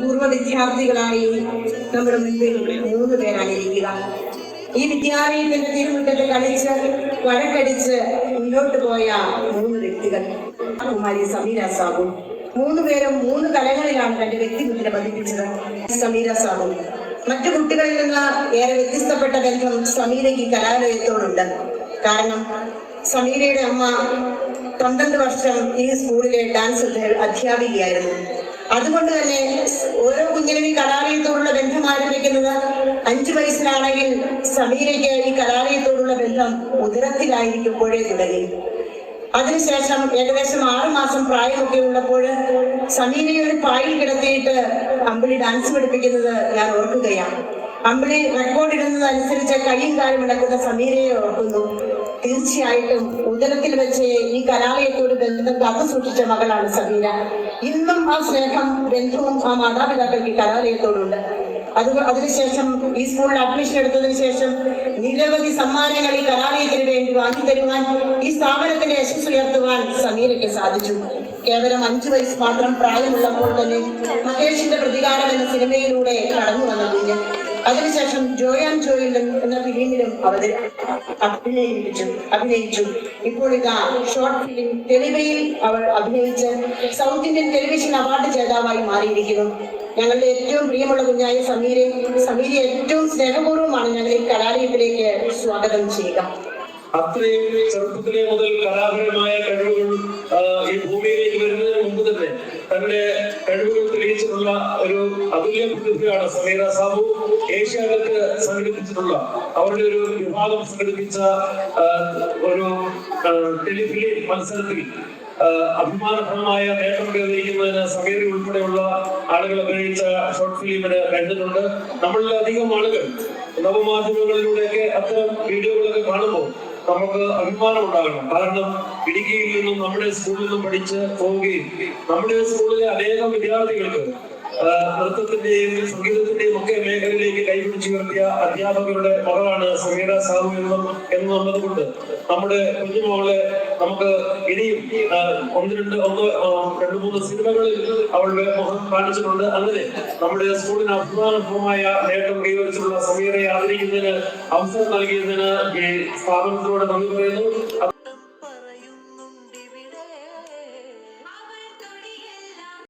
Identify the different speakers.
Speaker 1: പൂർവ വിദ്യാർത്ഥികളായി നമ്മുടെ മുൻപിൽ മൂന്ന് പേരാണ് ഇരിക്കുക. ഈ വിദ്യാലയത്തിന്റെ തിരുമുറ്റത്ത് കളിച്ച് വഴക്കടിച്ച് മുന്നോട്ട് പോയ മൂന്ന് വ്യക്തികൾ. കുമാരി സമീര സാബു. മൂന്ന് പേരും മൂന്ന് തലങ്ങളിലാണ് തന്റെ വ്യക്തിമുദ്ര പതിപ്പിച്ചത്. സമീര സാബു. മറ്റു കുട്ടികളിൽ നിന്ന് ഏറെ വ്യത്യസ്തപ്പെട്ട ബന്ധം സമീരയ്ക്ക് കലാലയത്തോടുണ്ട്. കാരണം സമീരയുടെ അമ്മ പന്ത്രണ്ട് വർഷം ഈ സ്കൂളിലെ ഡാൻസ് അധ്യാപികയായിരുന്നു. അതുകൊണ്ട് തന്നെ ഓരോ കുഞ്ഞിനും ഈ കലാലയത്തോടുള്ള ബന്ധം ആരംഭിക്കുന്നത് അഞ്ചു വയസ്സിലാണെങ്കിൽ സമീരയ്ക്ക് ഈ കലാലയത്തോടുള്ള ബന്ധം ഉദരത്തിലായിരിക്കുമ്പോഴേ തുടങ്ങി. അതിനുശേഷം ഏകദേശം ആറു മാസം പ്രായമൊക്കെ ഉള്ളപ്പോൾ സമീരയെ ഒരു പായിൽ കിടത്തിയിട്ട് അമ്പിളി ഡാൻസ് പഠിപ്പിക്കുന്നത് ഞാൻ ഓർക്കുകയാണ്. അമ്പിളി റെക്കോർഡ് ഇടുന്നത് അനുസരിച്ച് കൈയും കാലും ഇടക്കുന്ന സമീരയെ ഓർക്കുന്നു. തീർച്ചയായിട്ടും ഉദരത്തിൽ വെച്ച് ഈ കലാലയത്തോട് ബന്ധം കാത്തു സൂക്ഷിച്ച മകളാണ് സമീര. ഇന്നും ആ സ്നേഹം രഞ്ജുവും ആ മാതാപിതാക്കൾക്ക് കലാലയത്തോടുണ്ട്. അത് അതിനുശേഷം ഈ സ്കൂളിൽ അഡ്മിഷൻ എടുത്തതിന് ശേഷം നിരവധി സമ്മാനങ്ങൾ ഈ കലാലയത്തിന് വേണ്ടി വാങ്ങിത്തരുവാൻ ഈ സ്ഥാപനത്തിന്റെ യശസ് ഉയർത്തുവാൻ സമീരയ്ക്ക് സാധിച്ചു. കേവലം അഞ്ചു വയസ്സ് മാത്രം പ്രായമുള്ളപ്പോൾ തന്നെ മഹേഷിന്റെ പ്രതികാരം എന്ന സിനിമയിലൂടെ കടന്നു വന്ന അതിനുശേഷം ജോയാൻ ജോയിൽ എന്ന ഫിലിമിലും അവതരി അഭിനയിപ്പിച്ചു അഭിനയിച്ചു. ഇപ്പോൾ ഇതാ ഷോർട്ട് ഫിലിം തെളിവയിൽ അവർ അഭിനയിച്ച് സൗത്ത് ഇന്ത്യൻ ടെലിവിഷൻ അവാർഡ് ജേതാവായി മാറിയിരിക്കുന്നു. ഞങ്ങളുടെ ഏറ്റവും പ്രിയമുള്ള കുഞ്ഞായ സമീരെ സമീര ഏറ്റവും സ്നേഹപൂർവമാണ് ഞങ്ങൾ ഈ കലാലയത്തിലേക്ക് സ്വാഗതം ചെയ്യുക.
Speaker 2: അത്രയും ചെറുപ്പത്തിലെ മുതൽ കലാപരമായ കഴിവുകൾ ഈ ഭൂമിയിലേക്ക് വരുന്നതിന് മുമ്പ് തന്നെ തന്റെ കഴിവുകൾ തെളിയിച്ചിട്ടുള്ള ഒരു അതുല്യ പ്രതിഭയാണ് സമീറ സാബു. ഏഷ്യാനെറ്റ് സംഘടിപ്പിച്ചിട്ടുള്ള അവരുടെ ഒരു വിഭാഗം സംഘടിപ്പിച്ച ടെലിഫിലിം മത്സരത്തിൽ അഭിമാനപ്രദമായ നേട്ടം കൈവരിക്കുന്നതിന് സമീറി ഉൾപ്പെടെയുള്ള ആളുകൾ അഭിനയിച്ച ഷോർട്ട് ഫിലിമിന് കണ്ടിട്ടുണ്ട്. നമ്മളിൽ അധികം ആളുകൾ നവമാധ്യമങ്ങളിലൂടെയൊക്കെ അത്തരം വീഡിയോകളൊക്കെ കാണുമ്പോൾ നമുക്ക് അഭിമാനം ഉണ്ടാകണം. കാരണം ഇടുക്കിയിൽ നിന്നും നമ്മുടെ സ്കൂളിൽ നിന്നും പഠിച്ച് പോവുകയും നമ്മുടെ സ്കൂളിലെ അനേകം വിദ്യാർത്ഥികൾക്ക് നൃത്തത്തിന്റെയും സംഗീതത്തിന്റെയും ഒക്കെ മേഖലയിലേക്ക് കൈപിടിച്ചുയർത്തിയ അധ്യാപകരുടെ മകളാണ് സംഗീത സാഹു എന്നും എന്ന് എന്നതുകൊണ്ട് നമ്മുടെ കുഞ്ഞുമകളെ നമുക്ക് ഇനിയും ഒന്ന് രണ്ട് ഒന്ന് രണ്ടു മൂന്ന് സിനിമകളിൽ അവളുടെ മുഖം കാണിച്ചിട്ടുണ്ട്. അങ്ങനെ നമ്മുടെ സ്കൂളിന് അഭിമാനപൂർവമായ നേട്ടം കൈവരിച്ചിട്ടുള്ള സമീരയെ ആദരിക്കുന്നതിന് അവസരം നൽകിയതിന് ഈ സ്ഥാപനത്തിനോട് നന്ദി പറയുന്നു.